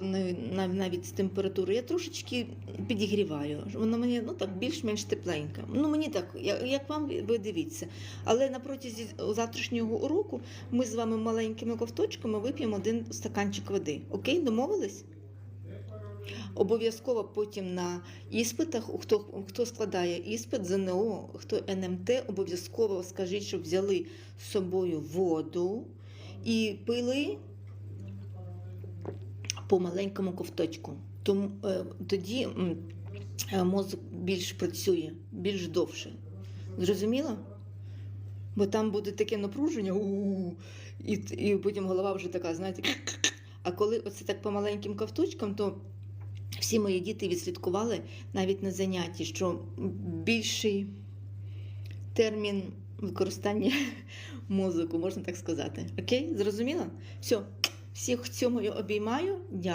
нав- навіть з температурою. Я трошечки підігріваю. Воно мені ну так більш-менш тепленьке. Ну мені так, як вам ви дивіться. Але на протязі завтрашнього уроку ми з вами маленькими ковточками вип'ємо один стаканчик води. Окей, домовились? Обов'язково потім на іспитах, хто, хто складає іспит ЗНО, хто НМТ, обов'язково скажіть, щоб взяли з собою воду і пили по маленькому ковточку. Тому, е, тоді е, мозок більш працює, більш довше. Зрозуміло? Бо там буде таке напруження, і, і потім голова вже така, знаєте. А коли оце так по маленьким ковточкам, то всі мої діти відслідкували навіть на занятті, що більший термін використання мозку, можна так сказати. Окей? Зрозуміло? Все, всіх цьому обіймаю. Дякую.